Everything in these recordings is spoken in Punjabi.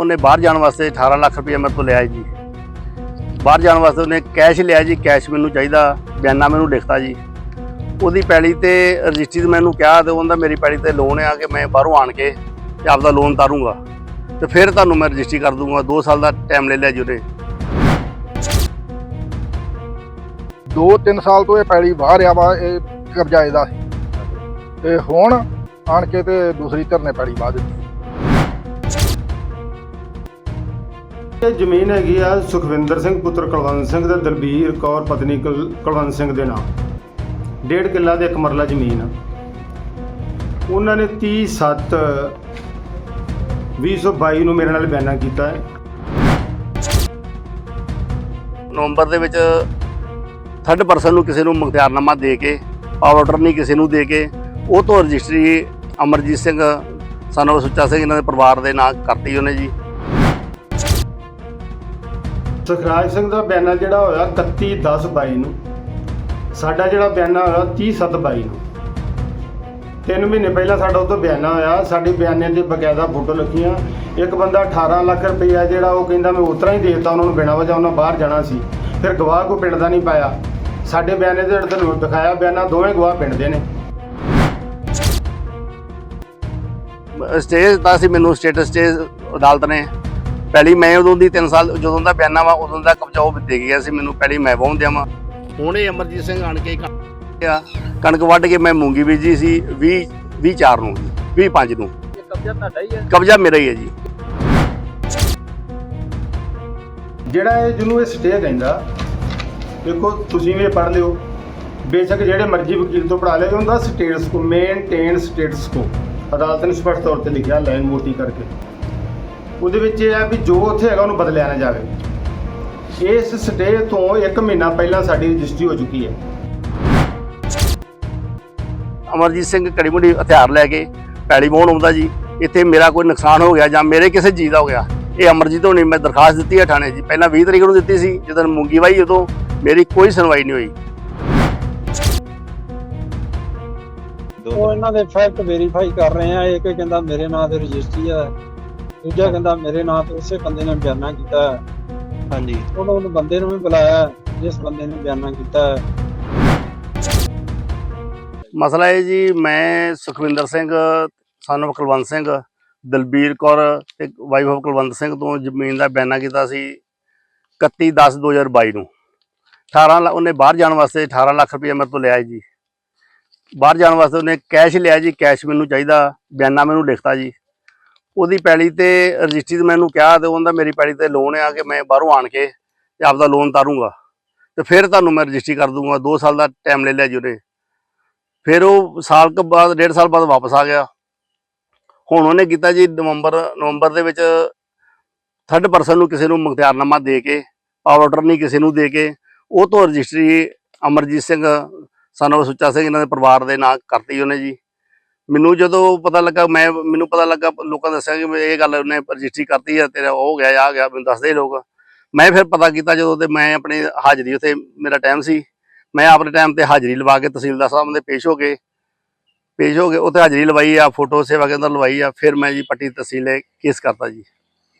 ਉਹਨੇ ਬਾਹਰ ਜਾਣ ਵਾਸਤੇ 18 ਲੱਖ ਰੁਪਏ ਮੇਰੇ ਤੋਂ ਲਿਆ ਜੀ। ਬਾਹਰ ਜਾਣ ਵਾਸਤੇ ਉਹਨੇ ਕੈਸ਼ ਲਿਆ ਜੀ ਕੈਸ਼ ਮੈਨੂੰ ਚਾਹੀਦਾ, ਬਿਆਨਾ ਮੈਨੂੰ ਲਿਖਤਾ ਜੀ। ਉਹਦੀ ਪੈਲੀ ਤੇ ਰਜਿਸਟਰੀ ਤੇ ਮੈਨੂੰ ਕਿਹਾ ਤੇ ਉਹਦਾ ਮੇਰੀ ਪੈਲੀ ਤੇ ਲੋਨ ਆ ਕਿ ਮੈਂ ਬਾਹਰੋਂ ਆਣ ਕੇ ਤੇ ਆਪਦਾ ਲੋਨ ਤਾਰੂੰਗਾ। ਤੇ ਫਿਰ ਤੁਹਾਨੂੰ ਮੈਂ ਰਜਿਸਟਰੀ ਕਰ ਦੂੰਗਾ 2 ਸਾਲ ਦਾ ਟਾਈਮ ਲੈ ਲਿਆ ਜੀ ਉਹਨੇ। 2-3 ਸਾਲ ਤੋਂ ਇਹ ਪੈਲੀ ਬਾਹਰ ਆ ਵਾ, ਇਹ ਕਬਜ਼ਾ ਇਹਦਾ ਸੀ। ਤੇ ਹੁਣ ਆਣ ਕੇ ਤੇ ਦੂਸਰੀ ਧਰਨੇ ਪੈਲੀ ਬਾਹ ਦਿੱਤੀ। ਇਹ ਜ਼ਮੀਨ ਹੈਗੀ ਆ ਸੁਖਵਿੰਦਰ ਸਿੰਘ ਪੁੱਤਰ ਕੁਲਵੰਤ ਸਿੰਘ ਤੇ ਦਲਬੀਰ ਕੌਰ ਪਤਨੀ ਕੁਲ- ਕੁਲਵੰਤ ਸਿੰਘ ਦੇ ਨਾਮ ਡੇਢ ਕਿੱਲਾ ਦੇ ਇੱਕ ਮਰਲਾ ਜ਼ਮੀਨ। ਆ ਉਹਨਾਂ ਨੇ 30 7 2022 ਨੂੰ ਮੇਰੇ ਨਾਲ ਬਿਆਨਾ ਕੀਤਾ ਹੈ। ਨਵੰਬਰ ਦੇ ਵਿੱਚ ਥਰਡ ਪਰਸਨ ਨੂੰ ਕਿਸੇ ਨੂੰ ਮੁਖਤਿਆਰਨਾਮਾ ਦੇ ਕੇ ਪਾਵਰ ਆਰਡਰ ਨਹੀਂ ਕਿਸੇ ਨੂੰ ਦੇ ਕੇ, ਉਹ ਤੋਂ ਰਜਿਸਟਰੀ ਅਮਰਜੀਤ ਸਿੰਘ, ਸਾਨੂੰ ਸੁੱਚਾ ਸਿੰਘ ਇਹਨਾਂ ਦੇ ਪਰਿਵਾਰ ਦੇ ਨਾਂ ਕਰਤੀ ਉਹਨੇ ਜੀ। ਸੁਖਰਾਜ ਸਿੰਘ ਦਾ ਬਿਆਨਾ ਜਿਹੜਾ ਹੋਇਆ 31 10 22 ਨੂੰ। ਸਾਡਾ ਜਿਹੜਾ ਬਿਆਨਾ ਹੋਇਆ 30 7 22 ਨੂੰ। ਤਿੰਨ ਮਹੀਨੇ ਪਹਿਲਾਂ ਸਾਡਾ ਉਹ ਤੋਂ ਬਿਆਨਾ ਹੋਇਆ, ਸਾਡੇ ਬਿਆਨੇ ਤੇ ਬਕਾਇਦਾ ਫੋਟੋ ਲੱਗੀਆਂ। ਇੱਕ ਬੰਦਾ 18 ਲੱਖ ਰੁਪਈਆ ਜਿਹੜਾ ਉਹ ਕਹਿੰਦਾ ਮੈਂ ਉਤਰਾ ਹੀ ਦੇਤਾ, ਉਹਨਾਂ ਨੂੰ ਬਿਨਾਂ ਵਜ੍ਹਾ ਉਹਨਾਂ ਬਾਹਰ ਜਾਣਾ ਸੀ। ਫਿਰ ਗਵਾਹ ਕੋ ਪਿੰਡ ਦਾ ਨਹੀਂ ਪਾਇਆ। ਸਾਡੇ ਬਿਆਨੇ ਦੇ ਜਿਹੜਾ ਤੁਹਾਨੂੰ ਦਿਖਾਇਆ, ਬਿਆਨਾ ਦੋਵੇਂ ਗਵਾਹ ਪਿੰਡ ਦੇ ਨੇ। ਸਟੇਜ ਤਾਂ ਸੀ ਮੈਨੂੰ, ਸਟੇਟਸ ਸਟੇਜ ਅਦਾਲਤ ਨੇ। ਪਹਿਲੀ ਮੈਂ ਉਦੋਂ ਦੀ 3 ਸਾਲ ਜਦੋਂ ਦਾ ਬਿਆਨਾ ਵਾ ਉਦੋਂ ਦਾ ਕਬਜ਼ਾ ਉਹ ਦੇ ਗਿਆ ਸੀ ਮੈਨੂੰ ਪਹਿਲੀ ਮੈਂ ਵਾਹੁਣ ਦਿਆਂ ਵਾ। ਹੁਣ ਇਹ ਅਮਰਜੀਤ ਸਿੰਘ ਆਣ ਕੇ ਕਣਕ ਵੱਢ ਕੇ ਮੈਂ ਮੂੰਗੀ ਬੀਜੀ ਸੀ 20 20 4 ਨੂੰ 20 5 ਨੂੰ। ਕਬਜ਼ਾ ਤੁਹਾਡਾ ਹੀ ਹੈ। ਕਬਜ਼ਾ ਮੇਰਾ ਹੀ ਹੈ ਜੀ। ਜਿਹੜਾ ਇਹ ਜਿਹਨੂੰ ਇਹ ਸਟੇ ਕਹਿੰਦਾ ਦੇਖੋ ਤੁਸੀਂ ਵੀ ਪੜ੍ਹ ਲਿਓ। ਬੇਸ਼ੱਕ ਜਿਹੜੇ ਮਰਜ਼ੀ ਵਕੀਲ ਤੋਂ ਪੜ੍ਹਾ ਲਿਓ ਉਹਦਾ ਸਟੇਟਸ ਕੋ ਮੇਨਟੇਨ ਸਟੇਟਸ ਕੋ ਅਦਾਲਤ ਨੇ ਸਪਸ਼ਟ ਤੌਰ ਤੇ ਲਿਖਿਆ ਲਾਈਨ ਮੋਟੀ ਕਰਕੇ। ਉਹਦੇ ਵਿੱਚ ਇਹ ਹੈ ਵੀ ਜੋ ਉੱਥੇ ਹੈਗਾ ਉਹਨੂੰ ਬਦਲਿਆ ਨਾ ਜਾਵੇ। ਇਸ ਸਟੇ ਤੋਂ 1 ਮਹੀਨਾ ਪਹਿਲਾਂ ਸਾਡੀ ਰਜਿਸਟਰੀ ਹੋ ਚੁੱਕੀ ਹੈ। ਅਮਰਜੀਤ ਸਿੰਘ ਕੜੀ ਮੁੰਡੀ ਹਥਿਆਰ ਲੈ ਕੇ ਪੈਲੀ ਵਾਹੁਣ ਆਉਂਦਾ ਜੀ। ਇੱਥੇ ਮੇਰਾ ਕੋਈ ਨੁਕਸਾਨ ਹੋ ਗਿਆ ਜਾਂ ਮੇਰੇ ਕਿਸੇ ਚੀਜ਼ ਦਾ ਹੋ ਗਿਆ ਇਹ ਅਮਰਜੀਤ ਹੋਣੀ ਮੈਂ ਦਰਖਾਸਤ ਦਿੱਤੀ ਹੈ ਥਾਣੇ ਜੀ। ਪਹਿਲਾਂ 20 ਤਰੀਕ ਨੂੰ ਦਿੱਤੀ ਸੀ ਜਦੋਂ ਮੂੰਗੀ ਵਾਈ ਉਦੋਂ ਮੇਰੀ ਕੋਈ ਸੁਣਵਾਈ ਨਹੀਂ ਹੋਈ। ਉਹ ਇਹਨਾਂ ਦੇ ਫੈਕਟ ਵੈਰੀਫਾਈ ਕਰ ਰਹੇ ਆ ਇੱਕ ਕਹਿੰਦਾ ਮੇਰੇ ਨਾਂ ਤੇ ਰਜਿਸਟਰੀ ਆ। ਦੂਜਾ ਕਹਿੰਦਾ ਮੇਰੇ ਨਾਂ ਤੇ ਉਸੇ ਬੰਦੇ ਨੇ ਬਿਆਨਾ ਕੀਤਾ। ਹਾਂਜੀ ਉਹਨਾਂ ਨੂੰ ਬੰਦੇ ਨੂੰ ਵੀ ਬੁਲਾਇਆ ਜਿਸ ਬੰਦੇ ਨੇ ਬਿਆਨਾ ਕੀਤਾ। ਮਸਲਾ ਇਹ ਜੀ ਮੈਂ ਸੁਖਵਿੰਦਰ ਸਿੰਘ ਸਾਨੂੰ ਕੁਲਵੰਤ ਸਿੰਘ ਦਲਬੀਰ ਕੌਰ ਤੇ ਵਾਈਫ ਆਫ ਕੁਲਵੰਤ ਸਿੰਘ ਤੋਂ ਜ਼ਮੀਨ ਦਾ ਬਿਆਨਾ ਕੀਤਾ ਸੀ 31 10 2022 ਨੂੰ 18 ਲੱਖ ਉਹਨੇ ਬਾਹਰ ਜਾਣ ਵਾਸਤੇ 18 ਲੱਖ ਰੁਪਏ ਮੇਰੇ ਤੋਂ ਲਿਆ ਜੀ ਬਾਹਰ ਜਾਣ ਵਾਸਤੇ ਉਹਨੇ ਕੈਸ਼ ਲਿਆ ਜੀ ਕੈਸ਼ ਮੈਨੂੰ ਚਾਹੀਦਾ ਬਿਆਨਾ ਮੈਨੂੰ ਲਿਖਤਾ ਜੀ ਉਹਦੀ ਪੈਲੀ ਤੇ ਰਜਿਸਟਰੀ ਤੇ ਮੈਨੂੰ ਕਿਹਾ ਤੇ ਉਹਦਾ ਮੇਰੀ ਪੈਲੀ ਤੇ ਲੋਨ ਆ ਕਿ ਮੈਂ ਬਾਹਰੋਂ ਆਣ ਕੇ ਤੇ ਆਪਦਾ ਲੋਨ ਤਾਰੂੰਗਾ। ਤੇ ਫਿਰ ਤੁਹਾਨੂੰ ਮੈਂ ਰਜਿਸਟਰੀ ਕਰ ਦੂੰਗਾ 2 ਸਾਲ ਦਾ ਟਾਈਮ ਲੈ ਲਿਆ ਜੀ ਉਹਨੇ। ਫਿਰ ਉਹ ਸਾਲ ਕੁ ਬਾਅਦ, ਡੇਢ ਸਾਲ ਬਾਅਦ ਵਾਪਸ ਆ ਗਿਆ। ਹੁਣ ਉਹਨੇ ਕੀਤਾ ਜੀ ਨਵੰਬਰ ਨਵੰਬਰ ਦੇ ਵਿੱਚ ਥਰਡ ਪਰਸਨ ਨੂੰ ਕਿਸੇ ਨੂੰ ਮੁਖਤਿਆਰਨਾਮਾ ਦੇ ਕੇ ਪਾਵਰ ਆਰਡਰ ਨਹੀਂ ਕਿਸੇ ਨੂੰ ਦੇ ਕੇ, ਉਹ ਤੋਂ ਰਜਿਸਟਰੀ ਅਮਰਜੀਤ ਸਿੰਘ, ਸਾਨੂੰ ਸੁੱਚਾ ਸਿੰਘ ਇਹਨਾਂ ਦੇ ਪਰਿਵਾਰ ਦੇ ਨਾਂ ਕਰਤੀ ਉਹਨੇ ਜੀ। ਮੈਨੂੰ ਜਦੋਂ ਪਤਾ ਲੱਗਾ ਮੈਂ ਮੈਨੂੰ ਪਤਾ ਲੱਗਾ ਲੋਕਾਂ ਦੱਸਿਆ ਕਿ ਇਹ ਗੱਲ ਉਹਨੇ ਰਜਿਸਟਰੀ ਕਰਤੀ ਹੈ ਤੇਰਾ ਉਹ ਗਿਆ ਆ ਗਿਆ ਮੈਨੂੰ ਦੱਸਦੇ ਲੋਕ। ਮੈਂ ਫਿਰ ਪਤਾ ਕੀਤਾ ਜਦੋਂ ਤੇ ਮੈਂ ਆਪਣੀ ਹਾਜ਼ਰੀ ਉੱਥੇ ਮੇਰਾ ਟਾਈਮ ਸੀ। ਮੈਂ ਆਪਣੇ ਟਾਈਮ ਤੇ ਹਾਜ਼ਰੀ ਲਵਾ ਕੇ ਤਹਿਸੀਲਦਾਰ ਸਾਹਿਬ ਦੇ ਪੇਸ਼ ਹੋ ਕੇ ਪੇਸ਼ ਹੋ ਕੇ ਉੱਥੇ ਹਾਜ਼ਰੀ ਲਵਾਈ ਆ ਫੋਟੋ ਸੇਵਾ ਕੇਂਦਰ ਲਵਾਈ ਆ ਫਿਰ ਮੈਂ ਜੀ ਪੱਟੀ ਤਹਿਸੀਲੇ ਕੇਸ ਕਰਤਾ ਜੀ।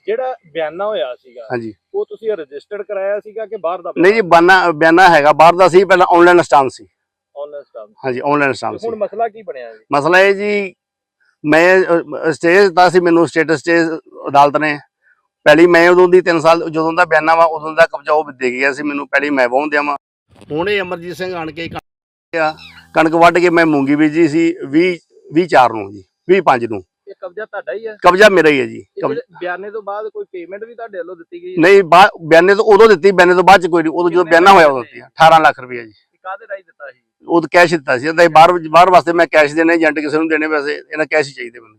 ਜਿਹੜਾ ਬਿਆਨਾ ਹੋਇਆ ਸੀਗਾ ਹਾਂਜੀ। ਉਹ ਤੁਸੀਂ ਰਜਿਸਟਰਡ ਕਰਾਇਆ ਸੀਗਾ ਕਿ ਬਾਹਰ ਦਾ ਨਹੀਂ ਜੀ ਬਾਨਾ ਬਿਆਨਾ ਹੈਗਾ ਬਾਹਰ ਦਾ ਸੀ ਪਹਿਲਾਂ ਆਨਲਾਈਨ ਸਟਾਂਪ ਸੀ। ਆਨਲਾਈਨ ਸਟਾਮ ਹਾਂਜੀ ਆਨਲਾਈਨ ਸਟਾਂਪ ਸੀ ਹੁਣ ਮਸਲਾ ਕੀ ਬਣਿਆ ਜੀ? ਮਸਲਾ ਇਹ ਜੀ ਮੈਂ ਸਟੇਜ ਤਾਂ ਸੀ ਮੈਨੂੰ ਸਟੇਟਸ ਸਟੇਜ ਅਦਾਲਤ ਨੇ। ਪਹਿਲੀ ਮੈਂ ਉਦੋਂ ਦੀ 3 ਸਾਲ ਜਦੋਂ ਦਾ ਬਿਆਨਾ ਵਾ ਉਦੋਂ ਦਾ ਕਬਜ਼ਾ ਉਹ ਦੇ ਗਿਆ ਸੀ ਮੈਨੂੰ। ਪਹਿਲੀ ਮੈਂ ਵਾਹੁਣ ਦਿਆਂ ਵਾ। ਹੁਣ ਇਹ ਅਮਰਜੀਤ ਸਿੰਘ ਆਣ ਕੇ ਕਣਕ ਵੱਢ ਕੇ ਮੈਂ ਮੂੰਗੀ ਬੀਜੀ ਸੀ 20 20 4 ਨੂੰ ਜੀ 20 5 ਨੂੰ। ਇਹ ਕਬਜ਼ਾ ਤੁਹਾਡਾ ਹੀ ਹੈ ਕਬਜ਼ਾ ਮੇਰਾ ਹੀ ਹੈ ਜੀ ਬਿਆਨੇ ਤੋਂ ਬਾਅਦ ਕੋਈ ਪੇਮੈਂਟ ਵੀ ਤੁਹਾਡੇ ਵੱਲੋਂ ਦਿੱਤੀ ਗਈ ਨਹੀਂ ਬਿਆਨੇ ਤੋਂ ਉਦੋਂ ਦਿੱਤੀ ਬਿਆਨੇ ਤੋਂ ਬਾਅਦ ਚ ਕੋਈ ਉਦੋਂ ਜਦੋਂ ਬਿਆਨਾ ਹੋਇਆ ਉਦੋਂ ਦਿੱਤੀ ਆ, 18 ਲੱਖ ਰੁਪਏ ਜੀ। ਕਾਹਦੇ ਰਾਹੀਂ ਦਿੱਤਾ ਸੀ? ਉਦੋਂ ਕੈਸ਼ ਦਿੱਤਾ ਸੀ। ਤੇ ਬਾਹਰ ਬਾਹਰ ਵਾਸਤੇ ਮੈਂ ਕੈਸ਼ ਦੇਣੇ ਏਜੰਟ ਕਿਸੇ ਨੂੰ ਦੇਣੇ ਵੈਸੇ ਇਹਨਾਂ ਕੈਸ਼ ਹੀ ਚਾਹੀਦੇ ਮੈਨੂੰ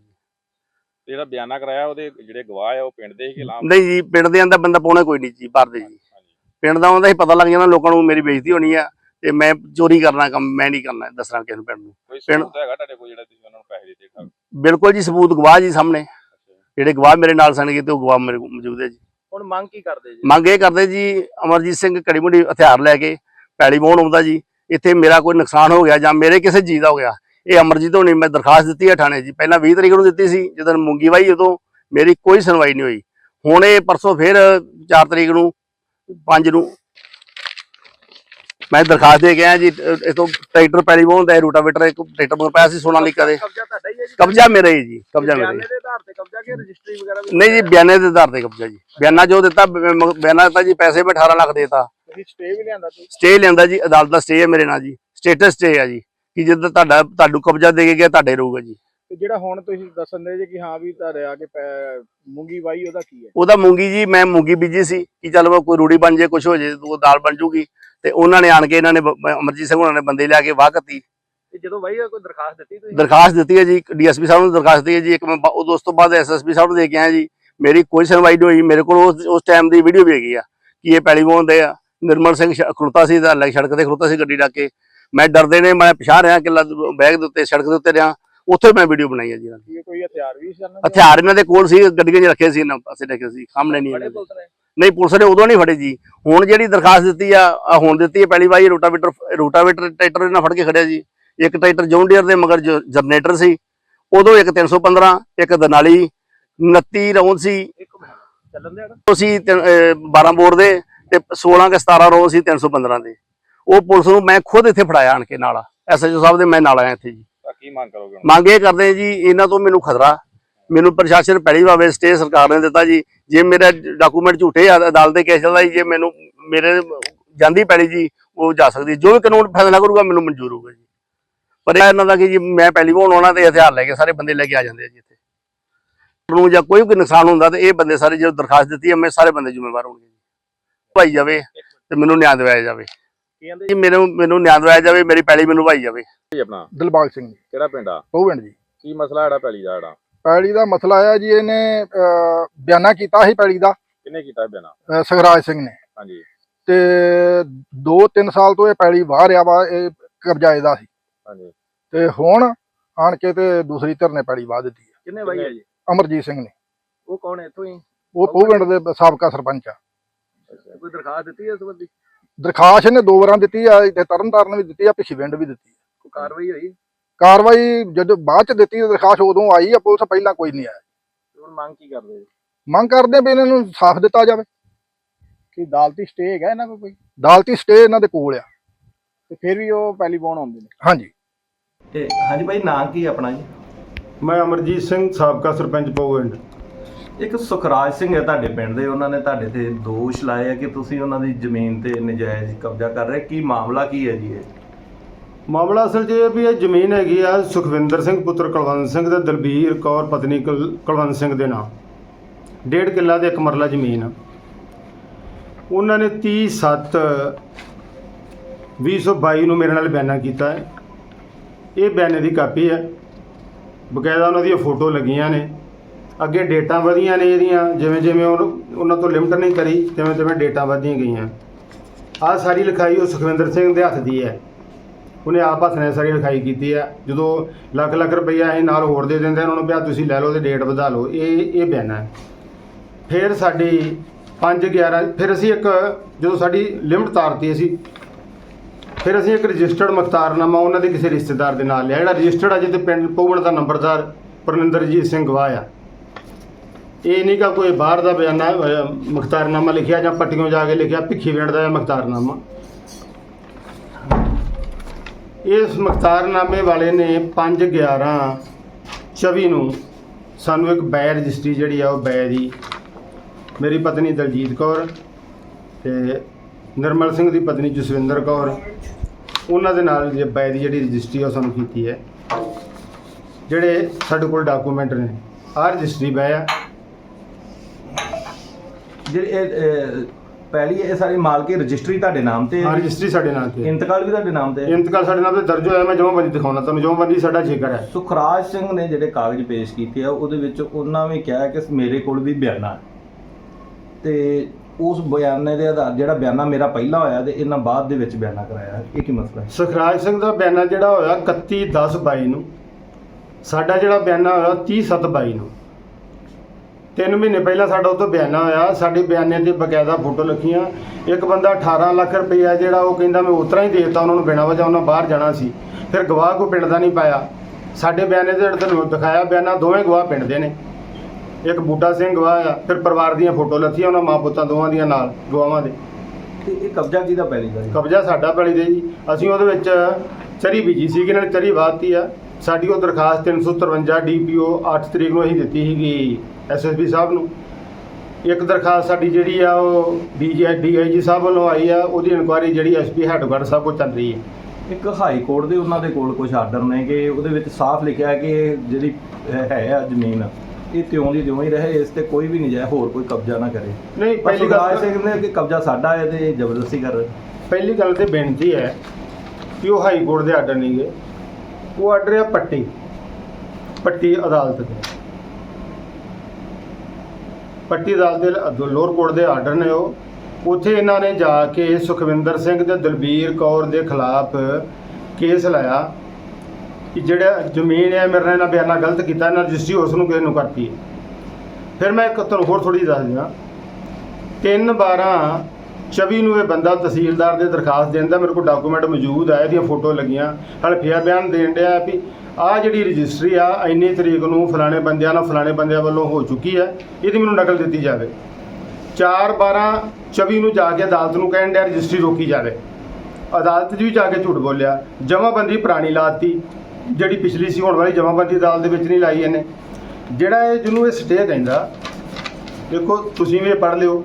ਜਿਹੜਾ ਬਿਆਨਾ ਕਰਾਇਆ ਉਹਦੇ ਜਿਹੜੇ ਗਵਾਹ ਆ ਉਹ ਪਿੰਡ ਦੇ ਹੀ ਕਿ ਲਾਮ? ਨਹੀਂ ਜੀ ਪਿੰਡ ਦੇ ਅੰਦਰ ਬੰਦਾ ਪਾਉਣਾ ਕੋਈ ਨਹੀਂ ਜੀ ਬਾਹਰ ਦੇ ਜੀ। ਪਿੰਡ ਦਾ ਆਉਂਦਾ ਹੀ ਪਤਾ ਲੱਗ ਜਾਂਦਾ ਲੋਕਾਂ ਨੂੰ ਮੇਰੀ ਬੇਇੱਜ਼ਤੀ ਹੋਣੀ ਆ ਤੇ ਮੈਂ ਚੋਰੀ ਕਰਨਾ ਕੰਮ ਮੈਂ ਨਹੀਂ ਕਰਨਾ ਦੱਸਣਾ ਕਿਸੇ ਨੂੰ ਪਿੰਡ ਨੂੰ। ਪਿੰਡ- ਹੈਗਾ ਤੁਹਾਡੇ ਕੋਲ ਜਿਹੜਾ ਤੁਸੀਂ ਉਹਨਾਂ ਨੂੰ ਪੈਸੇ ਦਿੱਤੇ ਬਿਲਕੁਲ ਜੀ ਸਬੂਤ ਗਵਾਹ ਜੀ ਸਾਹਮਣੇ। ਜਿਹੜੇ ਗਵਾਹ ਮੇਰੇ ਨਾਲ ਸਣਗੇ ਤੇ ਉਹ ਗਵਾਹ ਮੇਰੇ ਕੋਲ ਮੌਜੂਦ ਹੈ ਜੀ। ਹੁਣ ਮੰਗ ਕੀ ਕਰਦੇ ਜੀ? ਮੰਗ ਇਹ ਕਰਦੇ ਜੀ ਅਮਰਜੀਤ ਸਿੰਘ ਕੜੀ ਮੁੰਡੀ ਹਥਿਆਰ ਲੈ ਕੇ ਪੈਲੀ ਵਾਹੁਣ ਆਉਂਦਾ ਜੀ। ਇੱਥੇ ਮੇਰਾ ਕੋਈ ਨੁਕਸਾਨ ਹੋ ਗਿਆ ਜਾਂ ਮੇਰੇ ਕਿਸੇ ਚੀਜ਼ ਦਾ ਹੋ ਗਿਆ, ਇਹ ਅਮਰਜੀਤ ਹੋਣੀ ਮੈਂ ਦਰਖਾਸਤ ਦਿੱਤੀ ਹੈ ਥਾਣੇ ਜੀ ਪਹਿਲਾਂ 20 ਤਰੀਕ ਨੂੰ ਦਿੱਤੀ ਸੀ, ਜਦੋਂ ਮੂੰਗੀ ਵਾਈ ਉਦੋਂ ਮੇਰੀ ਕੋਈ ਸੁਣਵਾਈ ਨਹੀਂ ਹੋਈ। ਹੁਣ ਇਹ ਪਰਸੋਂ ਫਿਰ 4 ਤਰੀਕ ਨੂੰ 5 ਨੂੰ ਮੈਂ ਦਰਖਾਸਤ ਦੇ ਗਿਆ ਜੀ ਇਹ ਤੋਂ ਟਰੈਕਟਰ ਪਹਿਲੀ ਵਾਹੁਣ ਦਾ ਰੂਟਾਵੇਟਰ ਇੱਕ ਟਰੈਕਟਰ ਨੂੰ ਪਾਇਆ ਸੀ ਸੋਨਾਲੀਕਾ ਦੇ ਕਬਜ਼ਾ ਤੁਹਾਡਾ ਹੀ ਹੈ ਜੀ। ਕਬਜ਼ਾ ਮੇਰਾ ਹੀ ਜੀ ਕਬਜ਼ਾ ਮੇਰਾ ਹੀ ਬਿਆਨੇ ਦੇ ਆਧਾਰ ਤੇ ਕਬਜ਼ਾ ਕਿ ਰਜਿਸਟਰੀ ਵਗੈਰਾ ਵੀ ਨਹੀਂ ਜੀ ਬਿਆਨੇ ਦੇ ਆਧਾਰ ਤੇ ਕਬਜ਼ਾ ਜੀ। ਬਿਆਨਾ ਜੋ ਦਿੱਤਾ ਬਿਆਨਾ ਦਿੱਤਾ ਜੀ ਪੈਸੇ ਮੈਂ 18 ਲੱਖ ਦੇਤਾ। ਤੁਸੀਂ ਸਟੇ ਵੀ ਲਿਆਂਦਾ ਤੁਸੀਂ ਸਟੇ ਲੈਂਦਾ ਜੀ ਅਦਾਲਤ ਦਾ ਸਟੇ ਹੈ ਮੇਰੇ ਨਾਲ ਜੀ। ਸਟੇਟਸ ਸਟੇ ਹੈ ਜੀ ਕਿ ਜਦੋਂ ਤੁਹਾਡਾ ਤੁਹਾਨੂੰ ਕਬਜ਼ਾ ਦੇ ਕੇ ਗਿਆ ਤੁਹਾਡੇ ਰਹੂਗਾ ਜੀ। ਤੇ ਜਿਹੜਾ ਹੁਣ ਤੁਸੀਂ ਦੱਸਣ ਦੇ ਜੇ ਕਿ ਹਾਂ ਵੀ ਤੁਹਾਡੇ ਆ ਕੇ ਮੂੰਗੀ ਵਾਈ ਉਹਦਾ ਕੀ ਹੈ? ਉਹਦਾ ਮੂੰਗੀ ਜੀ ਮੈਂ ਮੂੰਗੀ ਬੀਜੀ ਸੀ ਕਿ ਚੱਲ ਵਾ ਕੋਈ ਰੂੜੀ ਬਣ ਜੇ ਕੁਝ ਹੋ ਜੇ ਦਾਲ ਬਣ ਜੂਗੀ। ਤੇ ਉਹਨਾਂ ਨੇ ਆਣ ਕੇ ਇਹਨਾਂ ਨੇ ਅਮਰਜੀਤ ਸਿੰਘ ਉਹਨਾਂ ਨੇ ਬੰਦੇ ਲਿਆ ਕੇ ਵਾਹ ਕੱਤੀ ਤੇ ਜਦੋਂ ਵਾਈ ਕੋਈ ਦਰਖਾਸਤ ਦਿੱਤੀ ਤੁਸੀਂ? ਦਰਖਾਸਤ ਦਿੱਤੀ ਹੈ ਜੀ ਡੀਐਸਪੀ ਸਾਹਿਬ ਨੂੰ ਦਰਖਾਸਤ ਦਿੱਤੀ ਹੈ ਜੀ ਇੱਕ ਮੈਂ ਉਦੋਂ ਉਸ ਤੋਂ ਬਾਅਦ ਐਸਐਸਪੀ ਸਾਹਿਬ ਨੂੰ ਦੇ ਕੇ ਆਇਆ ਜੀ ਮੇਰੀ ਕੋਈ ਸੁਣਵਾਈ ਨਹੀਂ ਹੋਈ ਮੇਰੇ ਕੋਲ ਉਸ ਉਸ ਟਾਈਮ ਦੀ ਵੀਡੀਓ ਵੀ ਹੈਗੀ ਆ ਕਿ ਇਹ ਪੈਲੀ ਵਾਹੁੰਦੇ ਆ। ਨਿਰਮਲ ਸਿੰਘ ਸ਼- ਖੜੋਤਾ ਸੀ ਦਾ ਲੈ ਸੜਕ ਤੇ ਖੜੋਤਾ ਸੀ ਗੱਡੀ ਡੱਕ ਕੇ। ਮੈਂ ਡਰਦੇ ਨੇ ਮੈਂ ਪਿਛਾਹ ਰਿਹਾ ਕਿਲਾ ਬੈਗ ਦੇ ਉੱਤੇ ਸੜਕ ਦੇ ਉੱਤੇ ਰਿਹਾ ਉੱਥੇ ਮੈਂ ਵੀਡੀਓ ਬਣਾਈ ਹੈ ਜੀ ਇਹਨਾਂ ਦੀ। ਕੋਈ ਹਥਿਆਰ ਵੀ ਸਨ ਹਥਿਆਰ ਇਹਨਾਂ ਦੇ ਕੋਲ ਸੀ ਗੱਡੀਆਂ 'ਚ ਰੱਖੇ ਸੀ ਇਹਨਾਂ ਪਾਸੇ ਰੱਖੇ ਸੀ ਸਾਹਮਣੇ ਨਹੀਂ ਨਹੀਂ ਪੁਲਿਸ ਨੇ ਉਦੋਂ ਨਹੀਂ ਫੜੇ ਜੀ। ਹੁਣ ਜਿਹੜੀ ਦਰਖਾਸਤ ਦਿੱਤੀ ਆ ਹੁਣ ਦਿੱਤੀ ਹੈ ਪਹਿਲੀ ਵਾਰੀ ਰੋਟਾਵੇਟਰ ਰੋਟਾਵੇਟਰ ਟਰੈਕਟਰ ਇਹਨਾਂ ਫੜ ਕੇ ਖੜਿਆ ਜੀ। ਇੱਕ ਟਰੈਕਟਰ ਜੌਂਡੀਅਰ ਦੇ ਮਗਰ ਜਨਰੇਟਰ ਸੀ। ਉਦੋਂ ਇੱਕ 315 ਇੱਕ ਦਨਾਲੀ 29 ਰੌਂਦ ਸੀ। ਚੱਲਣ ਦੇ ਉਹ ਸੀ 12 ਬੋਰ ਦੇ ਤੇ 16 ਕੇ 17 ਰੌਂਦ ਸੀ 315 ਦੇ। ਉਹ ਪੁਲਿਸ ਨੂੰ ਮੈਂ ਖੁਦ ਇੱਥੇ ਫੜਾਇਆ ਆਣ ਕੇ ਨਾਲ। ਐਸਐਚਓ ਸਾਹਿਬ ਦੇ ਮੈਂ ਨਾਲ ਆਇਆ ਇੱਥੇ ਜੀ। ਕੀ ਮੰਗ ਕਰੋਗੇ ਮੰਗ ਇਹ ਕਰਦੇ ਜੀ ਇਹਨਾਂ ਤੋਂ ਮੈਨੂੰ ਖਤਰਾ ਮੈਨੂੰ ਪ੍ਰਸ਼ਾਸਨ ਪਹਿਲੀ ਵਾਰ ਸਟੇ ਸਰਕਾਰ ਨੇ ਦਿੱਤਾ ਜੀ। ਜੇ ਮੇਰਾ ਡਾਕੂਮੈਂਟ ਝੂਠੇ ਆ ਅਦਾਲਤ ਦੇ ਕੇਸ ਚੱਲਦਾ ਜੀ ਜੇ ਮੈਨੂੰ ਮੇਰੇ ਜਾਂਦੀ ਪੈਲੀ ਜੀ ਉਹ ਜਾ ਸਕਦੀ। ਜੋ ਵੀ ਕਾਨੂੰਨ ਫੈਸਲਾ ਕਰੂਗਾ ਮੈਨੂੰ ਮਨਜ਼ੂਰ ਹੋਊਗਾ ਜੀ। ਪਰ ਇਹ ਇਹਨਾਂ ਦਾ ਕਿ ਜੀ ਮੈਂ ਪਹਿਲੀ ਵਾਰ ਆਉਣਾ ਤੇ ਹਥਿਆਰ ਲੈ ਕੇ ਸਾਰੇ ਬੰਦੇ ਲੈ ਕੇ ਆ ਜਾਂਦੇ ਆ ਜੀ ਇੱਥੇ। ਨੂੰ ਜਾਂ ਕੋਈ ਵੀ ਨੁਕਸਾਨ ਹੁੰਦਾ ਤੇ ਇਹ ਬੰਦੇ ਸਾਰੇ ਜਦੋਂ ਦਰਖਾਸਤ ਦਿੱਤੀ ਹੈ ਮੈਂ ਸਾਰੇ ਬੰਦੇ ਜ਼ਿੰਮੇਵਾਰ ਹੋਣਗੇ ਜੀ। ਭਾਈ ਜਾਵੇ ਤੇ ਮੈਨੂੰ ਨਿਆਂ ਦਿਵਾਇਆ ਜਾਵੇ। ਕੀ ਕਹਿੰਦੇ ਜੀ ਮੈਨੂੰ ਮੈਨੂੰ ਨਿਆਂ ਦਿਵਾਇਆ ਜਾਵੇ ਮੇਰੀ ਪੈਲੀ ਮੈਨੂੰ ਭਾਈ ਜਾਵੇ। ਜੀ ਆਪਣਾ। ਦਿਲਬਾਗ ਸਿੰਘ ਜੀ। ਕਿਹੜਾ ਪਿੰਡ ਆ? ਪਹੁਵਿੰਡ ਜੀ। ਕੀ ਮਸਲਾ ਜਿਹੜਾ ਪੈਲੀ ਦਾ ਜਿਹੜਾ? ਪੈਲੀ ਦਾ ਮਸਲਾ ਆ ਜੀ ਇਹਨੇ ਅਹ, ਬਿਆਨਾ ਕੀਤਾ ਸੀ ਪੈਲੀ ਦਾ। ਕਿਹਨੇ ਕੀਤਾ ਇਹ ਬਿਆਨਾ? ਅਹ, ਸਖਰਾਜ ਸਿੰਘ ਨੇ। ਹਾਂਜੀ। ਤੇ 2-3 ਸਾਲ ਤੋਂ ਇਹ ਪੈਲੀ ਬਾਹਰ ਆ ਵਾ ਇਹ ਕਬਜ਼ਾ ਇਹਦਾ ਸੀ। ਹਾਂਜੀ। ਤੇ ਹੁਣ ਆਣ ਕੇ ਤੇ ਦੂਸਰੀ ਧਿਰ ਨੇ ਪੈਲੀ ਵਾਹ ਦਿੱਤੀ ਆ। ਕਿੰਨੇ ਵਾਈ ਹੈ ਜੀ? ਅਮਰਜੀਤ ਸਿੰਘ ਨੇ। ਉਹ ਕੌਣ ਹੈ ਇੱਥੋਂ ਹੀ? ਉਹ ਪਹੁਵਿੰਡ ਦੇ ਸਾਬਕਾ ਸਰਪੰਚ ਆ। ਕੋਈ ਦਰਖਾਸਤ ਦਿੱਤੀ ਹੈ ਇਸ ਸੰਬੰਧੀ? ਦਰਖਾਸਤ ਇਹਨੇ ਦੋ ਵਾਰਾਂ ਦਿੱਤੀ ਆ ਤੇ ਤਰਨਤਾਰਨ ਵੀ ਦਿੱਤੀ ਆ ਪਿਛਵਿੰਡ ਵੀ ਦਿੱਤੀ ਆ। ਕੋਈ ਕਾਰਵਾਈ ਹੋਈ? ਕਾਰਵਾਈ ਜਦੋਂ ਬਾਅਦ ਚ ਦਿੱਤੀ ਦਰਖਾਸਤ ਉਦੋਂ ਆਈ ਆ ਪੁਲਿਸ ਪਹਿਲਾਂ ਕੋਈ ਨਹੀਂ ਆਇਆ। ਹੁਣ ਮੰਗ ਕੀ ਕਰਦੇ ਮੰਗ ਕਰਦੇ ਆ ਵੀ ਇਹਨਾਂ ਨੂੰ ਸਾਫ਼ ਦਿੱਤਾ ਜਾਵੇ। ਕਿ ਅਦਾਲਤੀ ਸਟੇ ਹੈਗਾ ਇਹਨਾਂ ਕੋਲ ਕੋਈ? ਅਦਾਲਤੀ ਸਟੇ ਇਹਨਾਂ ਦੇ ਕੋਲ ਆ। ਤੇ ਫਿਰ ਵੀ ਉਹ ਪਹਿਲੀ ਬੌਣ ਆਉਂਦੇ ਨੇ? ਹਾਂਜੀ। ਤੇ ਹਾਂਜੀ ਭਾਈ ਨਾਂ ਕੀ ਆਪਣਾ ਜੀ? ਮੈਂ ਅਮਰਜੀਤ ਸਿੰਘ ਸਾਬਕਾ ਸਰਪੰਚ ਪੋਗੰਡ ਇੱਕ ਸੁਖਰਾਜ ਸਿੰਘ ਹੈ ਤੁਹਾਡੇ ਪਿੰਡ ਦੇ ਉਹਨਾਂ ਨੇ ਤੁਹਾਡੇ ਤੇ ਦੋਸ਼ ਲਾਏ ਆ ਕਿ ਤੁਸੀਂ ਉਹਨਾਂ ਦੀ ਜ਼ਮੀਨ ਤੇ ਨਜਾਇਜ਼ ਕਬਜ਼ਾ ਕਰ ਰਹੇ ਕੀ ਮਾਮਲਾ ਕੀ ਹੈ ਜੀ ਇਹ? ਮਾਮਲਾ ਅਸਲ 'ਚ ਇਹ ਵੀ ਇਹ ਜ਼ਮੀਨ ਹੈਗੀ ਆ ਸੁਖਵਿੰਦਰ ਸਿੰਘ ਪੁੱਤਰ ਕੁਲਵੰਤ ਸਿੰਘ ਤੇ ਦਲਬੀਰ ਕੌਰ ਪਤਨੀ ਕੁਲ- ਕੁਲਵੰਤ ਸਿੰਘ ਦੇ ਨਾਂ। ਡੇਢ ਕਿੱਲਾ ਤੇ ਇੱਕ ਮਰਲਾ ਜ਼ਮੀਨ। ਆ ਉਹਨਾਂ ਨੇ 30 7 2022 ਨੂੰ ਮੇਰੇ ਨਾਲ ਬਿਆਨਾ ਕੀਤਾ ਹੈ। ਇਹ ਬਿਆਨੇ ਦੀ ਕਾਪੀ ਹੈ। ਬਕਾਇਦਾ ਉਹਨਾਂ ਦੀਆਂ ਫੋਟੋ ਲੱਗੀਆਂ ਨੇ। ਅੱਗੇ ਡੇਟਾਂ ਵਧੀਆਂ ਨੇ ਇਹਦੀਆਂ, ਜਿਵੇਂ ਜਿਵੇਂ ਉਹ- ਉਹਨਾਂ ਤੋਂ ਲਿਮਟ ਨਹੀਂ ਕਰੀ, ਤਿਵੇਂ ਤਿਵੇਂ ਡੇਟਾਂ ਵਧੀਆਂ ਗਈਆਂ। ਆਹ ਸਾਰੀ ਲਿਖਾਈ ਉਹ ਸੁਖਵਿੰਦਰ ਸਿੰਘ ਦੇ ਹੱਥ ਦੀ ਹੈ। ਉਹਨੇ ਆਪ ਹੱਥ ਨਾਲ ਸਾਰੀ ਲਿਖਾਈ ਕੀਤੀ ਆ ਜਦੋਂ ਲੱਖ ਲੱਖ ਰੁਪਈਆ ਅਸੀਂ ਨਾਲ ਹੋਰ ਦੇ ਦਿੰਦੇ ਉਹਨਾਂ ਨੂੰ ਪਿਆ ਤੁਸੀਂ ਲੈ ਲਓ ਤੇ ਡੇਟ ਵਧਾ ਲਓ। ਇਹ ਇਹ ਬਿਆਨ ਹੈ। ਫਿਰ ਸਾਡੀ 5 11 ਫਿਰ ਅਸੀਂ ਇੱਕ ਜਦੋਂ ਸਾਡੀ ਲਿਮਟ ਤਾਰਤੀ ਅਸੀਂ ਫਿਰ ਅਸੀਂ ਇੱਕ ਰਜਿਸਟਰਡ ਮੁਖਤਾਰਨਾਮਾ ਉਹਨਾਂ ਦੇ ਕਿਸੇ ਰਿਸ਼ਤੇਦਾਰ ਦੇ ਨਾਲ ਲਿਆ। ਜਿਹੜਾ ਰਜਿਸਟਰਡ ਆ ਤੇ ਪਿੰਡ ਪਉਣ ਦਾ ਨੰਬਰਦਾਰ ਪਰਨਿੰਦਰਜੀਤ ਸਿੰਘ ਗਵਾਹ ਆ। ਇਹ ਨਹੀਂ ਕਿ ਕੋਈ ਬਾਹਰ ਦਾ ਬਿਆਨਾ ਅਹ, ਮੁਖਤਾਰਨਾਮਾ ਲਿਖਿਆ ਜਾਂ ਪੱਟੀਆਂ ਜਾ ਕੇ ਲਿਖਿਆ ਭਿੱਖੀ ਪਿੰਡ ਦਾ ਇਹ ਮੁਖਤਾਰਨਾਮਾ। ਇਸ ਮੁਖਤਾਰਨਾਮੇ ਵਾਲੇ ਨੇ 5 11 24 ਨੂੰ ਸਾਨੂੰ ਇੱਕ ਬੈ ਰਜਿਸਟਰੀ ਜਿਹੜੀ ਆ ਉਹ ਬੈ ਦੀ ਮੇਰੀ ਪਤਨੀ ਦਲਜੀਤ ਕੌਰ ਤੇ ਨਿਰਮਲ ਸਿੰਘ ਦੀ ਪਤਨੀ ਜਸਵਿੰਦਰ ਕੌਰ, ਉਹਨਾਂ ਦੇ ਨਾਲ ਜੇ ਬੈ ਦੀ ਜਿਹੜੀ ਰਜਿਸਟਰੀ ਉਹ ਸਾਨੂੰ ਕੀਤੀ ਹੈ। ਜਿਹੜੇ ਸਾਡੇ ਕੋਲ ਡਾਕੂਮੈਂਟ ਨੇ, ਆਹ ਰਜਿਸਟਰੀ ਬੈ ਆ। ਜਿਹੜੀ ਇਹ ਪਹਿਲੀ ਇਹ ਸਾਰੀ ਮਾਲਕੀ ਰਜਿਸਟਰੀ ਤੁਹਾਡੇ ਨਾਮ ਤੇ ਹੈ? ਰਜਿਸਟਰੀ ਸਾਡੇ ਨਾਂ ਤੇ ਹੈ। ਇੰਤਕਾਲ ਵੀ ਤੁਹਾਡੇ ਨਾਮ ਤੇ ਹੈ? ਇੰਤਕਾਲ ਸਾਡੇ ਨਾਮ ਤੇ ਦਰਜ ਹੋਇਆ ਮੈਂ ਜਮਾਬੰਦੀ ਦਿਖਾਉਣਾ ਤੁਹਾਨੂੰ ਜਮਾਬੰਦੀ ਸਾਡਾ ਜ਼ਿਕਰ ਹੈ ਸੁਖਰਾਜ ਸਿੰਘ ਨੇ ਜਿਹੜੇ ਕਾਗਜ਼ ਪੇਸ਼ ਕੀਤੇ ਆ ਉਹਦੇ ਵਿੱਚ ਉਹਨਾਂ ਵੀ ਕਿਹਾ ਕਿ ਮੇਰੇ ਕੋਲ ਵੀ ਬਿਆਨਾ ਹੈ ਤੇ ਉਸ ਬਿਆਨੇ ਦੇ ਆਧਾਰ ਜਿਹੜਾ ਬਿਆਨਾ ਮੇਰਾ ਪਹਿਲਾ ਹੋਇਆ ਤੇ ਇਹਨਾਂ ਬਾਅਦ ਦੇ ਵਿੱਚ ਬਿਆਨਾ ਕਰਾਇਆ ਇਹ ਕੀ ਮਸਲਾ ਹੈ ਸੁਖਰਾਜ ਸਿੰਘ ਦਾ ਬਿਆਨਾ ਜਿਹੜਾ ਹੋਇਆ 31 10 22 ਨੂੰ ਸਾਡਾ ਜਿਹੜਾ ਬਿਆਨਾ ਹੋਇਆ 30 7 22 ਨੂੰ ਤਿੰਨ ਮਹੀਨੇ ਪਹਿਲਾਂ ਸਾਡਾ ਤੋਂ ਬਿਆਨਾ ਹੋਇਆ ਸਾਡੇ ਬਿਆਨੇ ਤੇ ਬਕਾਇਦਾ ਫੋਟੋ ਲਿਖੀਆਂ। ਇੱਕ ਬੰਦਾ 18 ਲੱਖ ਰੁਪਈਆ ਜਿਹੜਾ ਉਹ ਕਹਿੰਦਾ ਮੈਂ ਉਤਰਾ ਹੀ ਦੇਤਾ ਉਹਨਾਂ ਨੂੰ ਬਿਨਾਂ ਵਜ੍ਹਾ ਉਹਨਾਂ ਬਾਹਰ ਜਾਣਾ ਸੀ। ਫਿਰ ਗਵਾਹ ਕੋਈ ਪਿੰਡ ਦਾ ਨਹੀਂ ਪਾਇਆ। ਸਾਡੇ ਬਿਆਨੇ ਦੇ ਤੁਹਾਨੂੰ ਦਿਖਾਇਆ ਬਿਆਨਾ ਦੋਵੇਂ ਗਵਾਹ ਪਿੰਡ ਦੇ ਨੇ। ਇੱਕ ਬੂਟਾ ਸਿੰਘ ਗਵਾਹ ਆ ਫਿਰ ਪਰਿਵਾਰ ਦੀਆਂ ਫੋਟੋ ਲੱਥੀਆਂ ਉਹਨਾਂ ਮਾਂ ਪੁੱਤਾਂ ਦੋਵਾਂ ਦੀਆਂ ਨਾਲ ਗਵਾਹਾਂ ਦੇ। ਤੇ ਇਹ ਕਬਜ਼ਾ ਕਿਹਦਾ ਪੈਲੀ ਦਾ ਜੀ? ਕਬਜ਼ਾ ਸਾਡਾ ਪੈਲੀ ਦੇ ਜੀ। ਅਸੀਂ ਉਹਦੇ ਵਿੱਚ ਚਰੀ ਬੀਜੀ ਸੀ ਕਿ ਇਹਨਾਂ ਨੇ ਚਰੀ ਵਾਹਤੀ ਆ। ਸਾਡੀ ਉਹ ਦਰਖਾਸਤ 353 ਡੀਪੀਓ 8 ਤਰੀਕ ਨੂੰ ਅਸੀਂ ਦਿੱਤੀ ਸੀਗੀ। ਐਸਐਸਪੀ ਸਾਹਿਬ ਨੂੰ। ਇੱਕ ਦਰਖਾਸਤ ਸਾਡੀ ਜਿਹੜੀ ਆ ਉਹ ਡੀਆਈਜੀ ਸਾਹਿਬ ਵੱਲੋਂ ਆਈ ਆ ਉਹਦੀ ਇਨਕੁਆਇਰੀ ਜਿਹੜੀ ਐਸਪੀ ਹੈਡਕੁਆਟਰ ਸਾਹਿਬ ਕੋਲ ਚੱਲ ਰਹੀ ਹੈ। ਇੱਕ ਹਾਈ ਕੋਰਟ ਦੇ ਉਹਨਾਂ ਦੇ ਕੋਲ ਕੁਝ ਆਰਡਰ ਨੇ ਕਿ ਉਹਦੇ ਵਿੱਚ ਸਾਫ਼ ਲਿਖਿਆ ਕਿ ਜਿਹੜੀ ਹੈ ਆ ਜ਼ਮੀਨ ਇਹ ਤਿਉਂ ਦੀ ਤਿਉਂ ਹੀ ਰਹੇ ਇਸ ਤੇ ਕੋਈ ਵੀ ਨਜਾਇਜ਼ ਹੋਰ ਕੋਈ ਕਬਜ਼ਾ ਨਾ ਕਰੇ। ਨਹੀਂ ਪਹਿਲੀ ਗੱਲ ਸਿੰਘ ਨੇ ਕਿ ਕਬਜ਼ਾ ਸਾਡਾ ਹੈ ਤੇ ਜ਼ਬਰਦਸਤੀ ਕਰ ਰਹੇ ਪਹਿਲੀ ਗੱਲ ਤੇ ਬੇਨਤੀ ਹੈ ਕਿ ਉਹ ਹਾਈ ਕੋਰਟ ਦੇ ਆਰਡਰ ਨਹੀਂ ਗਏ ਉਹ ਆਰਡਰ ਹੈ ਪੱਟੀ ਪੱਟੀ ਅਦਾਲਤ ਦੇ। ਪੱਟੀ ਅਦਾਲਤ ਦੇ ਲੋਅਰ ਕੋਰਟ ਦੇ ਆਰਡਰ ਨੇ ਉਹ। ਉੱਥੇ ਇਹਨਾਂ ਨੇ ਜਾ ਕੇ ਸੁਖਵਿੰਦਰ ਸਿੰਘ ਤੇ ਦਲਬੀਰ ਕੌਰ ਦੇ ਖਿਲਾਫ ਕੇਸ ਲਾਇਆ ਕਿ ਜਿਹੜਾ ਜ਼ਮੀਨ ਹੈ, ਮੇਰੇ ਨਾਲ ਬਿਆਨਾ ਗਲਤ ਕੀਤਾ, ਇਹਨਾਂ ਰਜਿਸਟਰੀ ਉਸ ਨੂੰ ਕਿਸੇ ਨੂੰ ਕਰਤੀ ਫਿਰ ਮੈਂ ਇੱਕ ਤੁਹਾਨੂੰ ਹੋਰ ਥੋੜੀ ਦੱਸ ਦਿਆਂ 3 12 24 ਨੂੰ ਇਹ ਬੰਦਾ ਤਹਿਸੀਲਦਾਰ ਦੇ ਦਰਖਾਸਤ ਦੇਣ ਦਾ ਮੇਰੇ ਕੋਲ ਡਾਕੂਮੈਂਟ ਮੌਜੂਦ ਹੈ, ਇਹਦੀਆਂ ਫੋਟੋ ਲੱਗੀਆਂ। ਹਲਫੀਆ ਬਿਆਨ ਦੇਣ ਡਿਆ ਵੀ ਆਹ ਜਿਹੜੀ ਰਜਿਸਟਰੀ ਆ, ਇੰਨੀ ਤਰੀਕ ਨੂੰ ਫਲਾਣੇ ਬੰਦਿਆਂ ਨਾਲ ਫਲਾਣੇ ਬੰਦਿਆਂ ਵੱਲੋਂ ਹੋ ਚੁੱਕੀ ਹੈ ਇਹਦੀ ਮੈਨੂੰ ਨਕਲ ਦਿੱਤੀ ਜਾਵੇ। 4 12 24 ਨੂੰ ਜਾ ਕੇ ਅਦਾਲਤ ਨੂੰ ਕਹਿਣ ਡਿਆ ਰਜਿਸਟਰੀ ਰੋਕੀ ਜਾਵੇ। ਅਦਾਲਤ 'ਚ ਵੀ ਜਾ ਕੇ ਝੂਠ ਬੋਲਿਆ। ਜਮ੍ਹਾਂਬੰਦੀ ਪੁਰਾਣੀ ਲਾਤੀ ਜਿਹੜੀ ਪਿਛਲੀ ਸੀ, ਹੋਣ ਵਾਲੀ ਜਮ੍ਹਾਂਬੰਦੀ ਅਦਾਲਤ ਦੇ ਵਿੱਚ ਨਹੀਂ ਲਾਈ ਇਹਨੇ। ਜਿਹੜਾ ਇਹ, ਜਿਹਨੂੰ ਇਹ ਸਟੇ ਕਹਿੰਦਾ, ਦੇਖੋ, ਤੁਸੀਂ ਵੀ ਇਹ ਪੜ੍ਹ ਲਿਓ।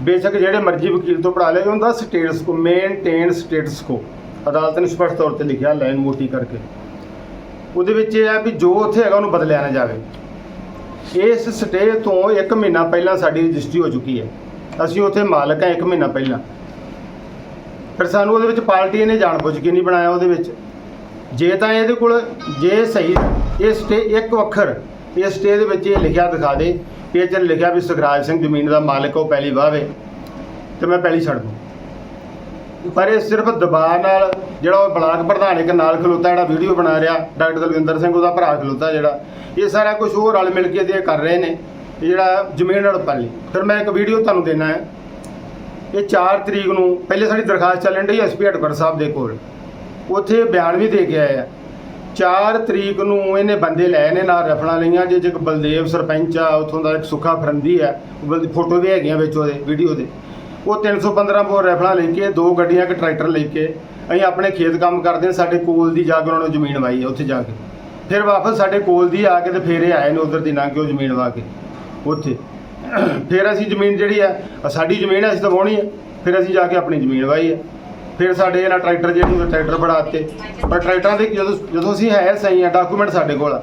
ਬੇਸ਼ੱਕ ਜਿਹੜੇ ਮਰਜ਼ੀ ਵਕੀਲ ਤੋਂ ਪੜ੍ਹਾ ਲਿਓ ਉਹਦਾ ਸਟੇਟਸ ਕੋ ਮੇਨਟੇਨ ਸਟੇਟਸ ਕੋ ਅਦਾਲਤ ਨੇ ਸਪਸ਼ਟ ਤੌਰ ਤੇ ਲਿਖਿਆ, ਲਾਈਨ ਮੋਟੀ ਕਰਕੇ। ਉਹਦੇ ਵਿੱਚ ਇਹ ਹੈ ਵੀ ਜੋ ਉੱਥੇ ਹੈਗਾ ਉਹਨੂੰ ਬਦਲਿਆ ਨਾ ਜਾਵੇ। ਇਸ ਸਟੇ ਤੋਂ 1 ਮਹੀਨਾ ਪਹਿਲਾਂ ਸਾਡੀ ਰਜਿਸਟਰੀ ਹੋ ਚੁੱਕੀ ਹੈ। ਅਸੀਂ ਉੱਥੇ ਮਾਲਕ ਹਾਂ 1 ਮਹੀਨਾ ਪਹਿਲਾਂ। ਫਿਰ ਸਾਨੂੰ ਉਹਦੇ ਵਿੱਚ ਪਾਰਟੀ ਨੇ ਜਾਣਬੁੱਝ ਕੇ ਨਹੀਂ ਬਣਾਇਆ ਉਹਦੇ ਵਿੱਚ। ਜੇ ਤਾਂ ਇਹਦੇ ਕੋਲ ਜੇ ਸਹੀ ਇਹ ਸਟੇ ਇੱਕ ਅੱਖਰ ਇਹ ਸਟੇ ਦੇ ਵਿੱਚ ਇਹ ਲਿਖਿਆ ਦਿਖਾ ਦੇ ਵੀ ਇਹ 'ਚ ਲਿਖਿਆ ਵੀ ਸੁਖਰਾਜ ਸਿੰਘ ਜ਼ਮੀਨ ਦਾ ਮਾਲਕ ਉਹ ਪਹਿਲੀ ਵਾਹਵੇ ਤੇ ਮੈਂ ਪਹਿਲੀ ਛੱਡ ਦੂੰ ਪਰ ਇਹ ਸਿਰਫ ਦਬਾਅ ਨਾਲ ਜਿਹੜਾ ਉਹ ਬਲਾਕ ਪ੍ਰਧਾਨ ਇੱਕ ਨਾਲ ਖਲੋਤਾ ਜਿਹੜਾ ਵੀਡੀਓ ਬਣਾ ਰਿਹਾ, ਡਾਕਟਰ ਦਲਵਿੰਦਰ ਸਿੰਘ ਉਹਦਾ ਭਰਾ ਖਲੋਤਾ ਜਿਹੜਾ, ਇਹ ਸਾਰਾ ਕੁਝ ਉਹ ਰਲ ਮਿਲ ਕੇ ਇਹ ਕਰ ਰਹੇ ਨੇ ਜਿਹੜਾ ਜ਼ਮੀਨ ਹੜਪਣ ਲਈ। ਫਿਰ ਮੈਂ ਇੱਕ ਵੀਡੀਓ ਤੁਹਾਨੂੰ ਦੇਣਾ ਹੈ। ਇਹ 4 ਤਰੀਕ ਨੂੰ ਪਹਿਲੇ ਸਾਡੀ ਦਰਖਾਸਤ ਚੱਲਣ ਡਈ ਐਸਪੀ ਹੈਡਕੁਆਟਰ ਸਾਹਿਬ ਦੇ ਕੋਲ। ਉੱਥੇ ਬਿਆਨ ਵੀ ਦੇ ਕੇ ਆਏ ਆ। 4 ਤਰੀਕ ਨੂੰ ਇਹਨੇ ਬੰਦੇ ਲਏ ਨੇ ਨਾਲ ਰਫਲਾਂ ਲਈਆਂ ਜੇ ਇੱਕ ਬਲਦੇਵ ਸਰਪੰਚ ਆ, ਉੱਥੋਂ ਦਾ ਇੱਕ ਸੁੱਖਾ ਫਰੰਦੀ ਆ ਫੋਟੋ ਵੀ ਹੈਗੀਆਂ ਵਿੱਚ ਉਹਦੇ, ਵੀਡੀਓ ਦੇ। ਉਹ 315 ਬੋਰ ਰਫਲਾਂ ਲੈ ਕੇ, ਦੋ ਗੱਡੀਆਂ, ਇੱਕ ਟਰੈਕਟਰ ਲੈ ਕੇ ਅਸੀਂ ਆਪਣੇ ਖੇਤ ਕੰਮ ਕਰਦੇ ਹਾਂ, ਸਾਡੇ ਕੋਲ ਦੀ ਜਾ ਕੇ ਉਹਨਾਂ ਨੂੰ ਜ਼ਮੀਨ ਵਾਈ ਹੈ ਉੱਥੇ ਜਾ ਕੇ। ਫਿਰ ਵਾਪਸ ਸਾਡੇ ਕੋਲ ਦੀ ਆ ਕੇ ਤੇ ਫੇਰ ਇਹ ਆਏ ਨੇ ਉਧਰ ਦੀ ਲੰਘ ਕੇ ਉਹ ਜ਼ਮੀਨ ਵਾ ਕੇ ਉੱਥੇ। ਫਿਰ ਅਸੀਂ ਜ਼ਮੀਨ ਜਿਹੜੀ ਆ ਸਾਡੀ ਜ਼ਮੀਨ ਹੈ ਅਸੀਂ ਤਾਂ ਵਾਹੁਣੀ ਹੈ ਫਿਰ ਅਸੀਂ ਜਾ ਕੇ ਆਪਣੀ ਜ਼ਮੀਨ ਵਾਈ ਹੈ ਫਿਰ ਸਾਡੇ ਇਹਨਾਂ ਟਰੈਕਟਰ ਜਿਹੜੇ ਉਹ ਟਰੈਕਟਰ ਬਣਾਤੇ ਪਰ ਟਰੈਕਟਰਾਂ ਦੇ ਜਦੋਂ ਜਦੋਂ ਅਸੀਂ ਹੈ ਸਹੀ ਆ, ਡਾਕੂਮੈਂਟ ਸਾਡੇ ਕੋਲ ਆ।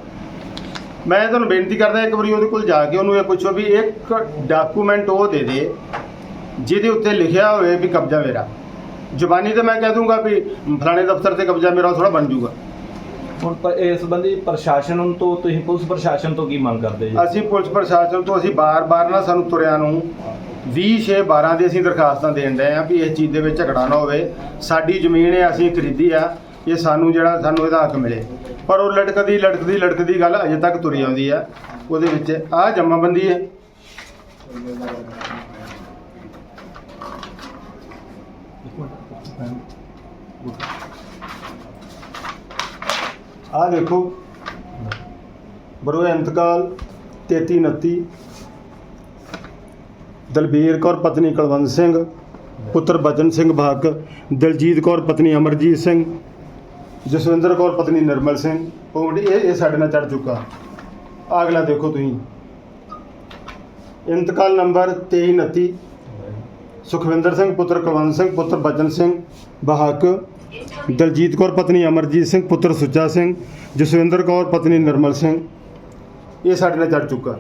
ਮੈਂ ਤੁਹਾਨੂੰ ਬੇਨਤੀ ਕਰਦਾ ਇੱਕ ਵਾਰੀ ਉਹਦੇ ਕੋਲ ਜਾ ਕੇ ਉਹਨੂੰ ਇਹ ਪੁੱਛੋ ਵੀ ਇੱਕ ਡਾਕੂਮੈਂਟ ਉਹ ਦੇ ਦੇ ਜਿਹਦੇ ਉੱਤੇ ਲਿਖਿਆ ਹੋਵੇ ਵੀ ਕਬਜ਼ਾ ਮੇਰਾ। ਜ਼ੁਬਾਨੀ ਤੇ ਮੈਂ ਕਹਿ ਦੂੰਗਾ ਵੀ ਫਲਾਣੇ ਦਫ਼ਤਰ ਤੇ ਕਬਜ਼ਾ ਮੇਰਾ ਥੋੜਾ ਬਣ ਜਾਊਗਾ। ਹੁਣ ਪਰ ਇਸ ਸੰਬੰਧੀ ਪ੍ਰਸ਼ਾਸਨ ਤੋਂ ਤੁਸੀਂ ਪੁਲਿਸ ਪ੍ਰਸ਼ਾਸਨ ਤੋਂ ਕੀ ਮੰਗ ਕਰਦੇ ਜੀ? ਅਸੀਂ ਪੁਲਿਸ ਪ੍ਰਸ਼ਾਸਨ ਤੋਂ ਅਸੀਂ ਬਾਰ-ਬਾਰ ਨਾ ਸਾਨੂੰ ਤੁਰਿਆਂ ਨੂੰ 20 6 12 ਦੀ ਅਸੀਂ ਦਰਖਾਸਤਾਂ ਦੇਣ ਡਏ ਆ ਵੀ ਇਸ ਚੀਜ਼ ਦੇ ਵਿੱਚ ਝਗੜਾ ਨਾ ਹੋਵੇ। ਸਾਡੀ ਜ਼ਮੀਨ ਹੈ ਅਸੀਂ ਖਰੀਦੀ ਆ ਇਹ ਸਾਨੂੰ ਜਿਹੜਾ ਸਾਨੂੰ ਇਹਦਾ ਹੱਕ ਮਿਲੇ। ਪਰ ਉਹ ਲਟਕਦੀ ਲਟਕਦੀ ਲਟਕਦੀ ਗੱਲ ਅਜੇ ਤੱਕ ਤੁਰੀ ਆਉਂਦੀ ਆ। ਉਹਦੇ ਵਿੱਚ ਆਹ ਜਮਾਬੰਦੀ ਹੈ। ਆਹ ਦੇਖੋ। ਬਰੋਏ ਇੰਤਕਾਲ 3329 ਦਲਬੀਰ ਕੌਰ, ਪਤਨੀ ਕੁਲਵੰਤ ਸਿੰਘ। ਪੁੱਤਰ ਬਚਨ ਸਿੰਘ ਭਾਗ ਦਲਜੀਤ ਕੌਰ, ਪਤਨੀ ਅਮਰਜੀਤ ਸਿੰਘ। ਜਸਵਿੰਦਰ ਕੌਰ, ਪਤਨੀ ਨਿਰਮਲ ਸਿੰਘ। ਉਹ ਇਹ ਇਹ ਸਾਡੇ ਨਾਲ ਚੜ ਚੁੱਕਾ। ਆਹ ਅਗਲਾ ਦੇਖੋ ਤੁਸੀਂ। ਇੰਤਕਾਲ ਨੰਬਰ 2329 ਸੁਖਵਿੰਦਰ ਸਿੰਘ, ਪੁੱਤਰ ਕੁਲਵੰਤ ਸਿੰਘ, ਪੁੱਤਰ ਬਚਨ ਸਿੰਘ ਬਹਾਕ ਦਲਜੀਤ ਕੌਰ ਪਤਨੀ ਅਮਰਜੀਤ ਸਿੰਘ ਪੁੱਤਰ ਸੁੱਚਾ ਸਿੰਘ ਜਸਵਿੰਦਰ ਕੌਰ ਪਤਨੀ ਨਿਰਮਲ ਸਿੰਘ। ਇਹ ਸਾਡੇ ਨਾਲ ਚੜ ਚੁੱਕਾ।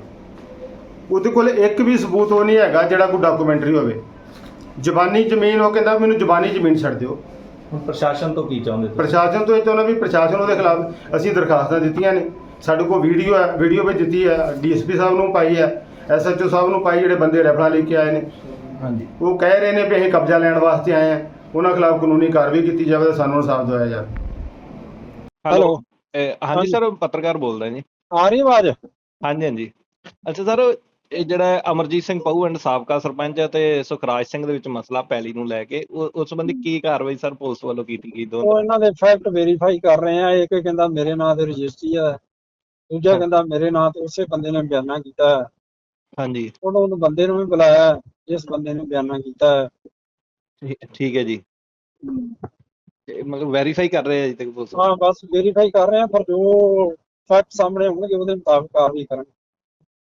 ਉਹਦੇ ਕੋਲ ਇੱਕ ਵੀ ਸਬੂਤ ਉਹ ਨਹੀਂ ਹੈਗਾ ਜਿਹੜਾ ਕੋਈ ਡਾਕੂਮੈਂਟਰੀ ਹੋਵੇ। ਜ਼ਬਾਨੀ ਜ਼ਮੀਨ ਉਹ ਕਹਿੰਦਾ ਮੈਨੂੰ ਜ਼ਬਾਨੀ ਜ਼ਮੀਨ ਛੱਡ ਦਿਓ। ਹੁਣ ਪ੍ਰਸ਼ਾਸਨ ਤੋਂ ਕੀ ਚਾਹੁੰਦੇ ਤੁਸੀਂ? ਪ੍ਰਸ਼ਾਸਨ ਤੋਂ ਇਹ ਚਾਹੁੰਦਾ ਵੀ ਪ੍ਰਸ਼ਾਸਨ ਉਹਦੇ ਖਿਲਾਫ ਅਸੀਂ ਦਰਖਾਸਤਾਂ ਦਿੱਤੀਆਂ ਨੇ। ਸਾਡੇ ਕੋਲ ਵੀਡੀਓ ਹੈ ਵੀਡੀਓ ਵੀ ਦਿੱਤੀ ਹੈ ਡੀਐਸਪੀ ਸਾਹਿਬ ਨੂੰ ਪਾਈ ਹੈ ਐਸਐਚਓ ਸਾਹਿਬ ਨੂੰ ਪਾਈ ਜਿਹੜੇ ਬੰਦੇ ਰੈਫਰਾਂ ਲੈ ਕੇ ਆਏ ਨੇ। ਹਾਂਜੀ। ਉਹ ਕਹਿ ਰਹੇ ਨੇ ਵੀ ਅਸੀਂ ਕਬਜ਼ਾ ਲੈਣ ਵਾਸਤੇ ਆਏ ਆ ਉਹਨਾਂ ਖਿਲਾਫ ਕਾਨੂੰਨੀ ਕਾਰਵਾਈ ਕੀਤੀ ਜਾਵੇ ਤੇ ਸਾਨੂੰ ਇਨਸਾਫ ਦਿਵਾਇਆ ਜਾਵੇ। ਹੈਲੋ ਹਾਂਜੀ ਹਾਂਜੀ। ਸਰ ਪੱਤਰਕਾਰ ਬੋਲਦਾ ਜੀ। ਆ ਰਹੀ ਆਵਾਜ਼? ਹਾਂਜੀ ਹਾਂਜੀ। ਅੱਛਾ ਸਰ ਇਹ ਜਿਹੜਾ ਅਮਰਜੀਤ ਸਿੰਘ ਪਹੂ ਐਂਡ ਸਾਬਕਾ ਸਰਪੰਚ ਹੈ ਤੇ ਸੁਖਰਾਜ ਸਿੰਘ ਦੇ ਵਿੱਚ ਮਸਲਾ ਪੈਲੀ ਨੂੰ ਲੈ ਕੇ ਉਸ ਸੰਬੰਧੀ ਕੀ ਕਾਰਵਾਈ ਸਰ ਪੁਲਿਸ ਵੱਲੋਂ ਕੀਤੀ ਗਈ ਉਹ ਦੋਨੋਂ ਇਹਨਾਂ ਦੇ ਫੈਕਟ ਵੈਰੀਫਾਈ ਕਰ ਰਹੇ ਆ ਇੱਕ ਕਹਿੰਦਾ ਮੇਰੇ ਨਾਂ ਤੇ ਰਜਿਸਟਰੀ ਆ ਦੂਜਾ ਕਹਿੰਦਾ ਮੇਰੇ ਨਾਂ ਤੇ ਉਸੇ ਬੰਦੇ ਨੇ ਬਿਆਨਾ ਕੀਤਾ। ਹਾਂਜੀ। ਉਹਨੂੰ ਬੰਦੇ ਨੂੰ ਵੀ ਬੁਲਾਇਆ ਜਿਸ ਬੰਦੇ ਨੇ ਬਿਆਨਾ ਕੀਤਾ। ਠੀਕ ਹੈ ਜੀ। ਤੇ ਮਤਲਬ ਵੈਰੀਫਾਈ ਕਰ ਰਹੇ ਆ ਅਜੇ ਤੱਕ ਪੁਲਿਸ ਹਾਂ, ਬਸ ਵੈਰੀਫਾਈ ਕਰ ਰਹੇ ਆ, ਪਰ ਜੋ ਫੈਕਟ ਸਾਹਮਣੇ ਆਉਣਗੇ ਉਹਦੇ ਮੁਤਾਬਕ ਕਾਰਵਾਈ ਕਰਾਂਗੇ।